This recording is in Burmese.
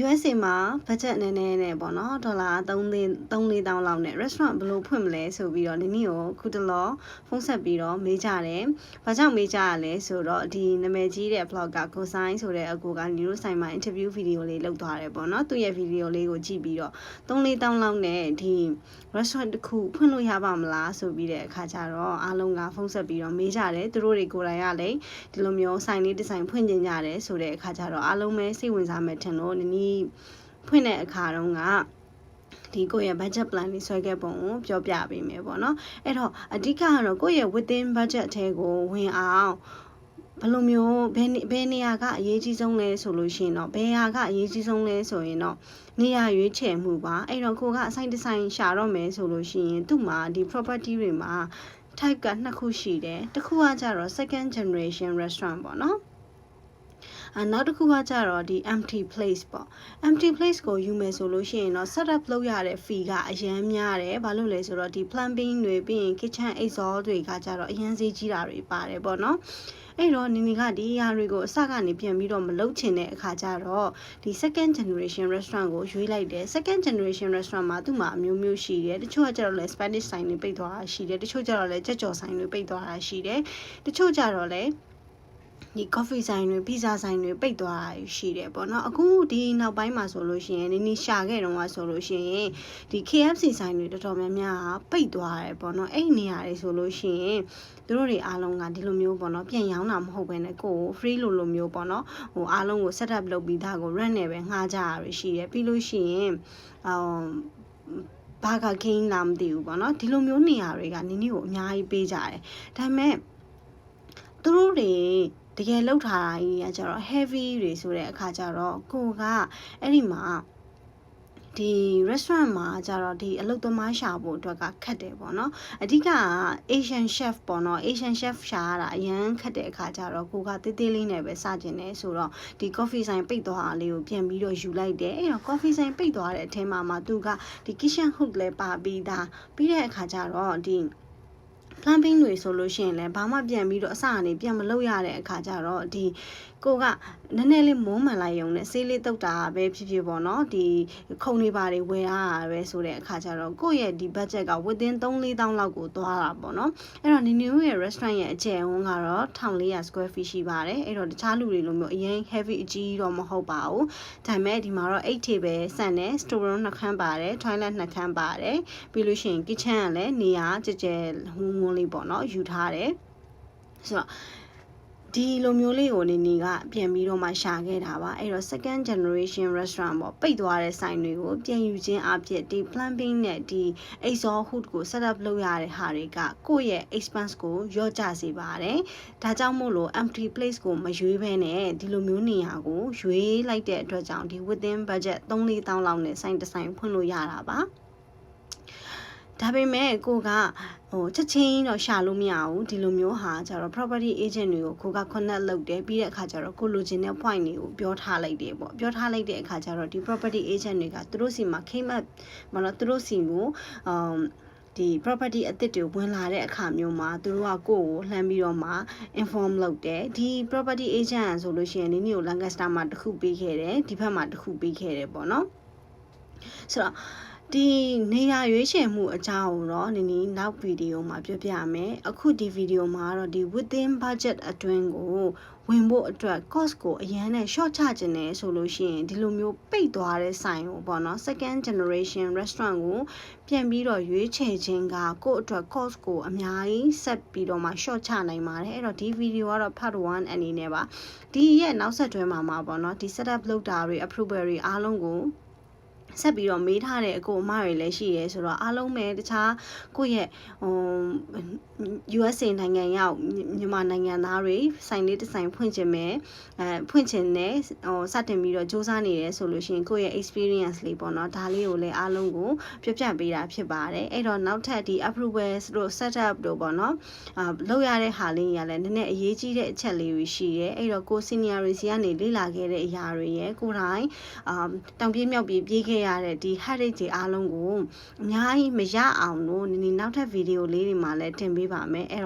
USA မှာ budget နည်းနည်းနဲ့ပေါ့နော်ဒေါ်လာ3 3တောင်းလောက်နဲ့ restaurant ဘယ်လိုဖွင့်မလဲဆိုပြီးတော့နင်းနီကိုခုတလောဖုန်းဆက်ပြီးတော့မေးကြတယ်။ဘာကြောင့်မေးကြရလဲဆိုတော့ဒီနာမည်ကြီးတဲ့ blogger ကိုဆိုင်ဆိုတဲ့အကူကနီရိုဆိုင်မှာ interview video လေးလုပ်သွားတယ်ပေါ့နော်။သူ့ရဲ့ video လေးကိုကြည့်ပြီးတော့3 4တောင်းလောက်နဲ့ဒီ restaurant တစ်ခုဖွင့်လို့ရပါမလားဆိုပြီးတဲ့အခါကျတော့အားလုံးကဖုန်းဆက်ပြီးတော့မေးကြတယ်။သူတို့တွေကိုယ်တိုင်ကလည်းဒီလိုမျိုးဆိုင်လေးဒီဇိုင်ဖွင့်ကျင်ကြတယ်ဆိုတဲ့အခါကျတော့အားလုံးပဲစိတ်ဝင်စားမယ်ထင်လို့နင်းနီဖွင့်တဲ့အခါတုန်းကဒီကိုယ့်ရဲ့ budget plan လေးဆွဲခဲ့ပုံကိုပြောပြပေးမယ်ပေါ့နော်အဲ့တော့အဓိကကတော့ကိုယ့်ရဲ့ within budget အထဲကိုဝင်အောင်ဘယ်လိုမျိုးဘယ်ဘယ်နေရာကအရေးကြီးဆုံးလဲဆိုလို့ရှိရင်တော့ဘယ်ဟာကအရေးကြီးဆုံးလဲဆိုရင်တော့နေရာရွေးချယ်မှုပါအဲ့တော့ကိုကအဆိုင်ဒီဇိုင်ရှာတော့မယ်ဆိုလို့ရှိရင်သူ့မှာဒီ property တွေမှာ type ကနှစ်ခုရှိတယ်တစ်ခုကကြတော့ second generation restaurant ပေါ့နော် အနောက်တစ်ခုကကြတော့ဒီ empty place ပေါ့ empty place ကိုယူမယ်ဆိုလို့ရှိရင်တော့ setup လုပ်ရတဲ့ fee ကအရန်များတယ်ဘာလို့လဲဆိုတော့ဒီ plumbing တွေပြီးရင် kitchen exhaust တွေကကြတော့အရန်ဈေးကြီးတာတွေပါတယ်ပေါ့နော်အဲ့တော့နီနီကဒီအရာတွေကိုအစကနေပြန်ပြီးတော့မလုပ်ချင်တဲ့အခါကျတော့ဒီ second generation restaurant ကိုရွေးလိုက်တယ် second generation restaurant မှာသူ့မှာအမျိုးမျိုးရှိတယ်တချို့ကကျတော့လဲ Spanish ဆိုင်တွေပိတ်သွားတာရှိတယ်တချို့ကျတော့လဲကြက်ကြော်ဆိုင်တွေပိတ်သွားတာရှိတယ်တချို့ကျတော့လဲ ဒီ coffee ဆိုင်တွေ pizza ဆိုင်တွေပိတ်သွားတာရှိတယ်ပေါ့နော်အခုဒီနောက်ပိုင်းမှာဆိုလို့ရှိရင်နင်းနီရှာခဲ့တော့ကဆိုလို့ရှိရင်ဒီ KFC ဆိုင်တွေတော်တော်များများပိတ်သွားတယ်ပေါ့နော်အဲ့နေရာတွေဆိုလို့ရှိရင်သူတို့တွေအားလုံးကဒီလိုမျိုးပေါ့နော်ပြန်ရောင်းတာမဟုတ်ဘဲနဲ့ကိုယ် free လိုလိုမျိုးပေါ့နော်ဟိုအားလုံးကို set up လုပ်ပြီးသားကို rent နဲ့ပဲငှားကြရရရှိတယ်ပြီးလို့ရှိရင်အမ်ဘာကခင်းလာမသိဘူးပေါ့နော်ဒီလိုမျိုးနေရာတွေကနင်းနီကိုအများကြီးပေးကြတယ်ဒါပေမဲ့သူတို့တွေ တကယ်လောက်ထားတာကြီးကကျတော့ heavy တွေဆိုတဲ့အခါကျတော့ကိုကအဲ့ဒီမှာဒီ restaurant မှာကျတော့ဒီအလုပ်သမားရှာဖို့အတွက်ကခက်တယ်ပေါ့နော်အဓိကက Asian chef ပေါ့နော် Asian chef ရှာရတာအရန်ခက်တဲ့အခါကျတော့ကိုကတေးသေးလေးနဲ့ပဲစကျင်တယ်ဆိုတော့ဒီ coffee ဆိုင်ပိတ်သွားတာလေးကိုပြန်ပြီးတော့ယူလိုက်တယ်အဲ့တော့ coffee ဆိုင်ပိတ်သွားတဲ့အထဲမှာမှသူကဒီ kitchen hook လည်းပါပြီးသားပြီးတဲ့အခါကျတော့ဒီ plumbing တွေဆိုလို့ရှိရင်လည်းဘာမှပြန်ပြီးတော့အစအနေပြန်မလုပ်ရတဲ့အခါကျတော့ဒီကိုကနည်းနည်းလေးမုန်းမှန်လိုက်ရုံနဲ့ဆေးလေးတုတ်တာပဲဖြစ်ဖြစ်ပေါ့နော်ဒီခုံတွေပါတွေဝယ်ရတာပဲဆိုတဲ့အခါကျတော့ကိုယ့်ရဲ့ဒီ budget က within 3-4တောင်းလောက်ကိုသွားတာပေါ့နော်အဲ့တော့နီနီတို့ရဲ့ restaurant ရဲ့အကျယ်ဝန်းကတော့1400 square feet ရှိပါတယ်အဲ့တော့တခြားလူတွေလိုမျိုးအရင် heavy အကြီးတော့မဟုတ်ပါဘူးဒါပေမဲ့ဒီမှာတော့8 table ဆန်တယ် store room နှစ်ခန်းပါတယ် toilet နှစ်ခန်းပါတယ်ပြီးလို့ရှိရင် kitchen ကလည်းနေရာကြကြဝန်းဝန်းလေးပေါ့နော်ယူထားတယ်ဆိုတော့ဒီလိုမျိုးလေးကိုနေနေကပြန်ပြီးတော့မှရှာခဲ့တာပါအဲ့တော့ second generation restaurant ပေါ့ပိတ်သွားတဲ့ဆိုင်တွေကိုပြန်ယူခြင်းအဖြစ်ဒီ plumbing နဲ့ဒီ exhaust hood ကို set up လုပ်ရတဲ့ဟာတွေကကိုယ့်ရဲ့ expense ကိုလျော့ကျစေပါတယ်ဒါကြောင့်မို့လို့ empty place ကိုမရွေးဘဲနဲ့ဒီလိုမျိုးနေရာကိုရွေးလိုက်တဲ့အတွက်ကြောင့်ဒီ within budget 3-4တောင်းလောက်နဲ့ဆိုင်တစ်ဆိုင်ဖွင့်လို့ရတာပါ ဒါပေမဲ့ကိုကဟိုချက်ချင်းတော့ရှာလို့မရဘူးဒီလိုမျိုးဟာကျတော့ property agent တွေကိုကိုက connect လုပ်တယ်ပြီးတဲ့အခါကျတော့ကိုလိုချင်တဲ့ point တွေကိုပြောထားလိုက်တယ်ပေါ့ပြောထားလိုက်တဲ့အခါကျတော့ဒီ property agent တွေကသူတို့စီမှာ came up မနော်သူတို့စီကိုအမ်ဒီ property အသစ်တွေဝင်လာတဲ့အခါမျိုးမှာသူတို့ကကိုယ့်ကိုလှမ်းပြီးတော့မှ inform လုပ်တယ်ဒီ property agent ဆိုလို့ရှိရင်နင်းမျိုး Lancaster မှာတစ်ခုပေးခဲ့တယ်ဒီဘက်မှာတစ်ခုပေးခဲ့တယ်ပေါ့နော်ဆိုတော့ ဒီနေရာရွေးချယ်မှုအကြောင်းကိုတော့နင်းနီနောက်ဗီဒီယိုမှာပြောပြမယ်အခုဒီဗီဒီယိုမှာတော့ဒီ within budget အတွင်းကိုဝင်ဖို့အတွက် cost ကိုအရင်နဲ့ short ချခြင်းနဲ့ဆိုလို့ရှိရင်ဒီလိုမျိုးပိတ်သွားတဲ့ဆိုင်ကိုပေါ့နော် second generation restaurant ကိုပြန်ပြီးတော့ရွေးချယ်ခြင်းကကိုယ့်အတွက် cost ကိုအများကြီးဆက်ပြီးတော့မှ short ချနိုင်ပါတယ်အဲ့တော့ဒီဗီဒီယိုကတော့ part 1အနေနဲ့ပါဒီရဲ့နောက်ဆက်တွဲမှာမှာပေါ့နော်ဒီ setup လုပ်တာတွေ approval တွေအားလုံးကို ဆက်ပြီးတော့မေးထားတဲ့အကိုအမတွေလည်းရှိရဲဆိုတော့အားလုံးပဲတခြားကိုယ့်ရဲ့ဟို USA နိုင်ငံရောက်မြန်မာနိုင်ငံသားတွေဆိုင်လေးတစ်ဆိုင်ဖွင့်ခြင်းပဲအဲဖွင့်ခြင်းနဲ့ဟိုစတင်ပြီးတော့စူးစမ်းနေရဲဆိုလို့ရှိရင်ကိုယ့်ရဲ့ experience လေးပေါ့နော်ဒါလေးကိုလည်းအားလုံးကိုပြပြပေးတာဖြစ်ပါတယ်အဲ့တော့နောက်ထပ်ဒီ approval တို့ setup တို့ပေါ့နော်အာလောက်ရတဲ့ဟာလေးကြီးကလည်းနည်းနည်းအရေးကြီးတဲ့အချက်လေးတွေရှိရဲအဲ့တော့ကို senior တွေစီကနေလေ့လာခဲ့တဲ့အရာတွေရဲ့ကိုယ်တိုင်အာတောင်ပြေးမြောက်ပြေးပြေးခဲ့ရတဲ့ဒီ headache တွေအားလုံးကိုအများကြီးမရအောင်လို့နည်းနည်းနောက်ထပ်ဗီဒီယိုလေးတွေမှာလည်းတင်ပေးပါမယ်အဲ့